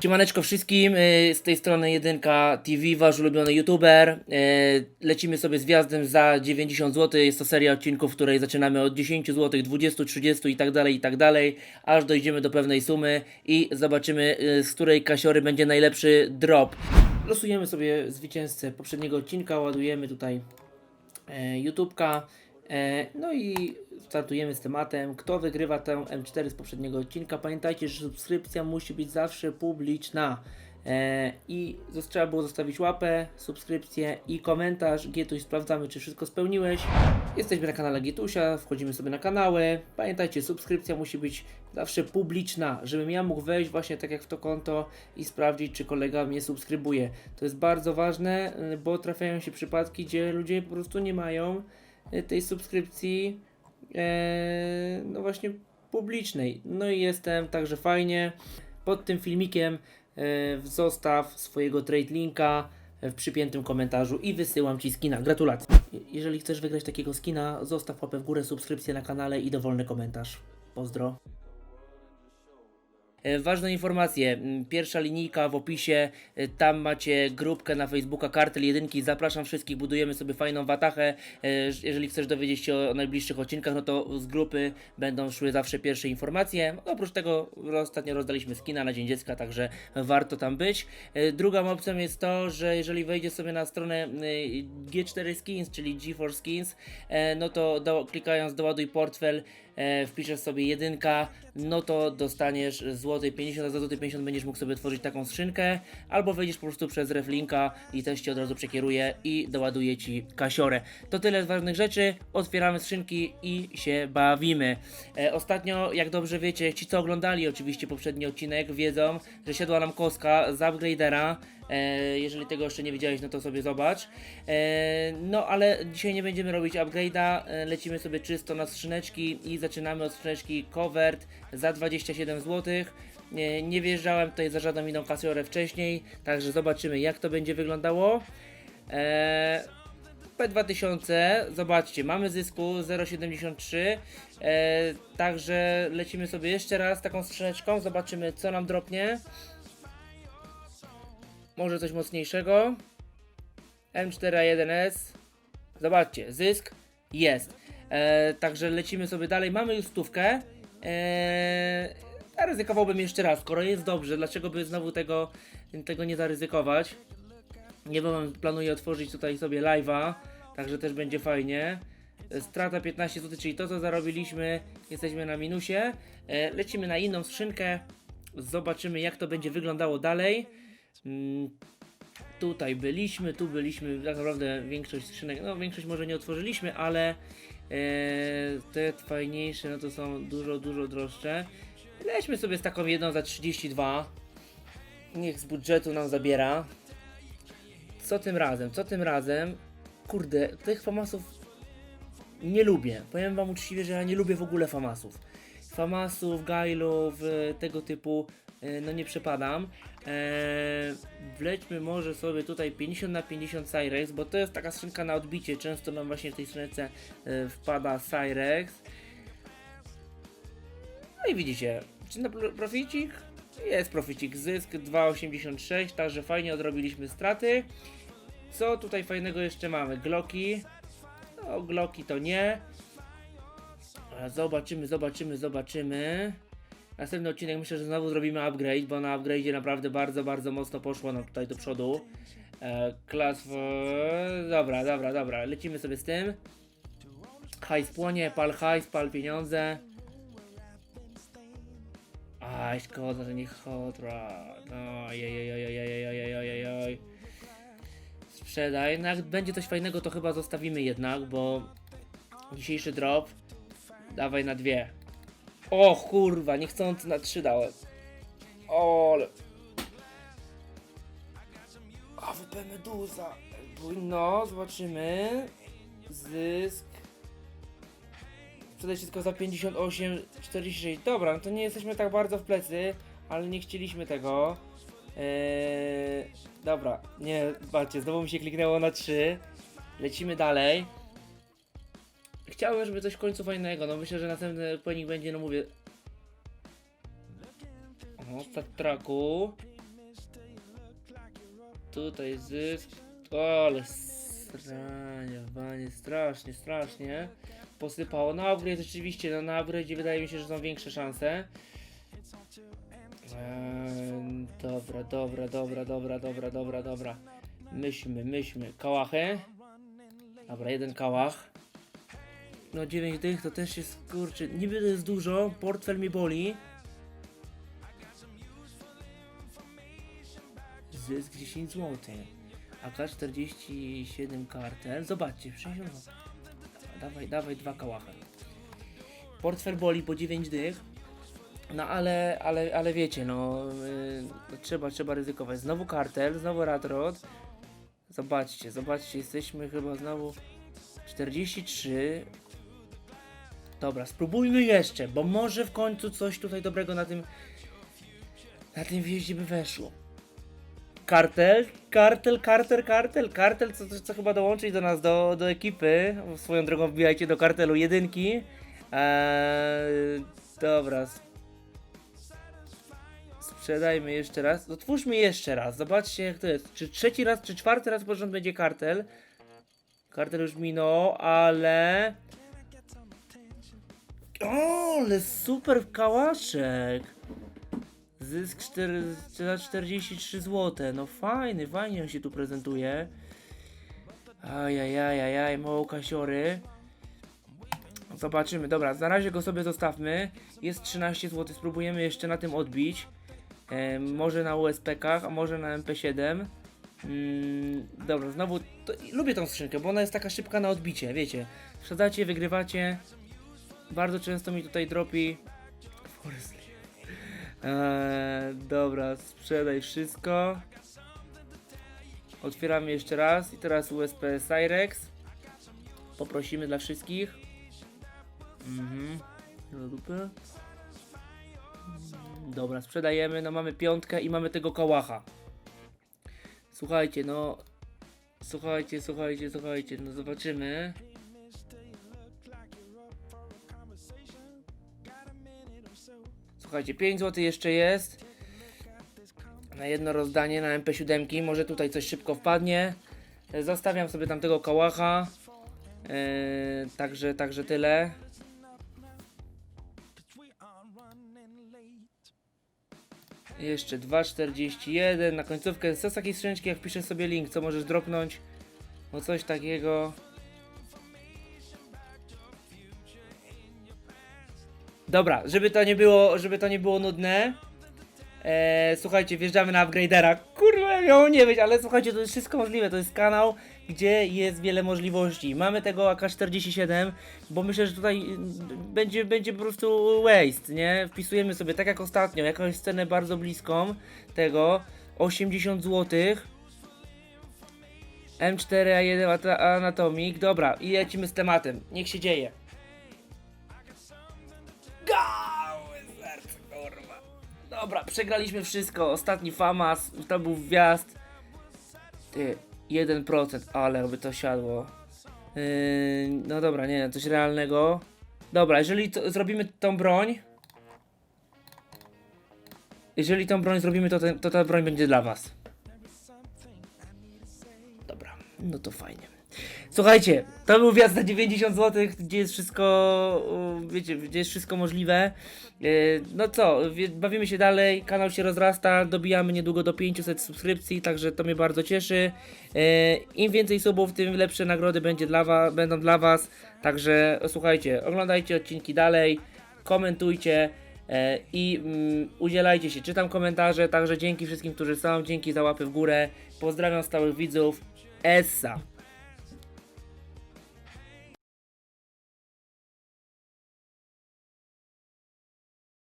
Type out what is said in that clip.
Siemaneczko wszystkim, y, z tej strony Jedynka TV, wasz ulubiony youtuber. Y, Lecimy sobie z wjazdem za 90 zł. Jest to seria odcinków, w której zaczynamy od 10 zł, 20, 30 i tak dalej, i tak dalej, aż dojdziemy do pewnej sumy i zobaczymy, y, z której kasiory będzie najlepszy drop. Losujemy sobie zwycięzcę poprzedniego odcinka, ładujemy tutaj YouTubka. E, no i startujemy z tematem. Kto wygrywa tę M4 z poprzedniego odcinka? Pamiętajcie, że subskrypcja musi być zawsze publiczna. E, I trzeba było zostawić łapę, subskrypcję i komentarz. Gietuś, sprawdzamy, czy wszystko spełniłeś. Jesteśmy na kanale Gietusia, wchodzimy sobie na kanały. Pamiętajcie, subskrypcja musi być zawsze publiczna, żebym ja mógł wejść właśnie tak jak w to konto i sprawdzić, czy kolega mnie subskrybuje. To jest bardzo ważne, bo trafiają się przypadki, gdzie ludzie po prostu nie mają tej subskrypcji e, no właśnie publicznej. No i jestem także fajnie. Pod tym filmikiem e, zostaw swojego trade linka w przypiętym komentarzu i wysyłam Ci skina. Gratulacje. Je- Jeżeli chcesz wygrać takiego skina, zostaw łapę w górę, subskrypcję na kanale i dowolny komentarz. Pozdro. E, Ważne informacje. m, Pierwsza linijka w opisie. e, Tam macie grupkę na Facebooka Kartel Jedynki. Zapraszam wszystkich. Budujemy sobie fajną watachę. E, Jeżeli chcesz dowiedzieć się o najbliższych odcinkach, no to z grupy będą szły zawsze pierwsze informacje. Oprócz tego ostatnio rozdaliśmy skina na Dzień Dziecka, także warto tam być. Drugą opcją jest to, że jeżeli wejdziesz sobie na stronę e, G4 Skins, czyli GeForce Skins, no to do, klikając doładuj portfel, e, wpiszesz sobie jedynka, no to dostaniesz złoty 50, a za złoty 50 będziesz mógł sobie tworzyć taką skrzynkę, albo wejdziesz po prostu przez reflinka i też Ci od razu przekieruje i doładuje Ci kasiorę. To tyle z ważnych rzeczy, otwieramy skrzynki i się bawimy. E, ostatnio, jak dobrze wiecie, ci co oglądali oczywiście poprzedni odcinek wiedzą, że siadła nam koska z upgradera, jeżeli tego jeszcze nie widziałeś, no to sobie zobacz. E, no ale dzisiaj nie będziemy robić upgrade'a, e, lecimy sobie czysto na skrzyneczki i zaczynamy od skrzyneczki Covert za 27 zł. Nie, wjeżdżałem tutaj za żadną inną kasiorę wcześniej, także zobaczymy jak to będzie wyglądało. E, P2000, zobaczcie, mamy zysku 0,73, e, także lecimy sobie jeszcze raz taką skrzyneczką, zobaczymy co nam dropnie. Może coś mocniejszego. M4A1S. Zobaczcie, zysk jest. E, także lecimy sobie dalej. Mamy już stówkę. E, ja ryzykowałbym jeszcze raz, skoro jest dobrze, dlaczego by znowu tego, tego nie zaryzykować? Nie wiem, planuję otworzyć tutaj sobie live'a, także też będzie fajnie. Strata 15 zł, czyli to co zarobiliśmy, jesteśmy na minusie. E, lecimy na inną skrzynkę, zobaczymy jak to będzie wyglądało dalej. Mm, Tutaj byliśmy, tu byliśmy, tak naprawdę większość skrzynek, no większość może nie otworzyliśmy, ale e, te fajniejsze, no to są dużo, dużo droższe. Lećmy sobie z taką jedną za 32. Niech z budżetu nam zabiera. Co tym razem? Co tym razem? Kurde, tych famasów nie lubię. Powiem wam uczciwie, że ja nie lubię w ogóle famasów. Famasów, gailów, e, tego typu, e, no nie przepadam. Eee, wlećmy może sobie tutaj 50 na 50 Cyrex, bo to jest taka skrzynka na odbicie. Często nam właśnie w tej skrzynce e, wpada Cyrex. No i widzicie, czy na pro- proficik? Jest proficik, zysk 2,86, także fajnie odrobiliśmy straty. Co tutaj fajnego jeszcze mamy? Glocki. No, Glocki to nie. Zobaczymy, zobaczymy, zobaczymy. Następny odcinek myślę, że znowu zrobimy upgrade, bo na upgrade'zie naprawdę bardzo, bardzo mocno poszło nam tutaj do przodu. E, klas. Dobra, dobra, dobra, lecimy sobie z tym. Hajs płonie, pal hajs, pal pieniądze. Aj, szkoda, że nie rod. No, jejejejejejejejejejej. Sprzedaj. No jak będzie coś fajnego, to chyba zostawimy jednak, bo dzisiejszy drop dawaj na dwie. O kurwa, niechcący na trzy dałem. O, ale... AWP Meduza. No, zobaczymy. Zysk. Sprzedać tylko za 58, 46. Dobra, no to nie jesteśmy tak bardzo w plecy, ale nie chcieliśmy tego. Eee, dobra, nie, patrzcie, znowu mi się kliknęło na 3. Lecimy dalej. Chciałem, żeby coś w końcu fajnego. No myślę, że następny ponik będzie, no mówię. O, stat traku. tutaj zysk. O, ale stranie, panie, strasznie, strasznie. Posypało. Na upgrade rzeczywiście, no na upgrade wydaje mi się, że są większe szanse. Eee, dobra, dobra, dobra, dobra, dobra, dobra, dobra. Myślmy, myślmy. Kałachę. Dobra, jeden kałach. No 9 dych to też jest, kurczę, niby to jest dużo, portfel mi boli. Zysk 10 zł. AK 47 kartel. Zobaczcie, 60 zł. Dawaj, dawaj dwa kałachy. Portfel boli po 9 dych. No ale, ale, ale wiecie, no, yy, trzeba, trzeba ryzykować. Znowu kartel, znowu Radrod. Zobaczcie, zobaczcie, jesteśmy chyba znowu 43. Dobra, spróbujmy jeszcze, bo może w końcu coś tutaj dobrego na tym na tym wjeździe by weszło. Kartel, kartel, kartel, kartel, kartel, co, co, chyba dołączyć do nas, do, do ekipy. Swoją drogą wbijajcie do kartelu jedynki. Eee, dobra. Sprzedajmy jeszcze raz. Otwórzmy jeszcze raz. Zobaczcie jak to jest. Czy trzeci raz, czy czwarty raz porząd będzie kartel? Kartel już minął, ale... O, ale super kałaszek. Zysk 4, za 43 zł. No fajny, fajnie on się tu prezentuje. Ajajajajaj, mało kasiory. Zobaczymy, dobra, na razie go sobie zostawmy. Jest 13 zł, spróbujemy jeszcze na tym odbić. E, może na USP-kach, a może na MP7. Mm, dobra, znowu, to, lubię tą skrzynkę, bo ona jest taka szybka na odbicie, wiecie. Wsadzacie, wygrywacie. Bardzo często mi tutaj dropi. Forest. Eee, dobra, sprzedaj wszystko. Otwieramy jeszcze raz i teraz USP Cyrex. Poprosimy dla wszystkich. Mhm. Dobra, sprzedajemy. No mamy piątkę i mamy tego kałacha. Słuchajcie, no. Słuchajcie, słuchajcie, słuchajcie. No zobaczymy. Słuchajcie, 5 zł jeszcze jest. Na jedno rozdanie na MP7. Może tutaj coś szybko wpadnie. E, Zostawiam sobie tamtego kałacha. Eee, także, także tyle. Jeszcze 2,41 na końcówkę. Co z takiej skrzyneczki, jak wpiszę sobie link, co możesz dropnąć? O coś takiego. Dobra, żeby to nie było, żeby to nie było nudne. Eee, słuchajcie, wjeżdżamy na upgradera. Kurwa, miało nie być, ale słuchajcie, to jest wszystko możliwe. To jest kanał, gdzie jest wiele możliwości. Mamy tego AK-47, bo myślę, że tutaj y, będzie, będzie po prostu waste, nie? Wpisujemy sobie, tak jak ostatnio, jakąś scenę bardzo bliską tego. 80 zł. M4A1 Ata- Anatomik. Dobra, i lecimy z tematem. Niech się dzieje. Dobra, przegraliśmy wszystko. Ostatni FAMAS, to był wjazd. Ty, 1%, ale by to siadło. Yy, no dobra, nie, coś realnego. Dobra, jeżeli to, zrobimy tą broń. Jeżeli tą broń zrobimy, to, ten, to ta broń będzie dla was. Dobra, no to fajnie. Słuchajcie, to był wjazd na 90 zł, gdzie jest wszystko, wiecie, gdzie jest wszystko możliwe. Yy, No co, bawimy się dalej, kanał się rozrasta, dobijamy niedługo do 500 subskrypcji, także to mnie bardzo cieszy. Yy, Im więcej subów, tym lepsze nagrody będzie dla wa- będą dla Was. Także słuchajcie, oglądajcie odcinki dalej, komentujcie e, i mm, udzielajcie się. Czytam komentarze, także dzięki wszystkim, którzy są, dzięki za łapy w górę. Pozdrawiam stałych widzów. Essa!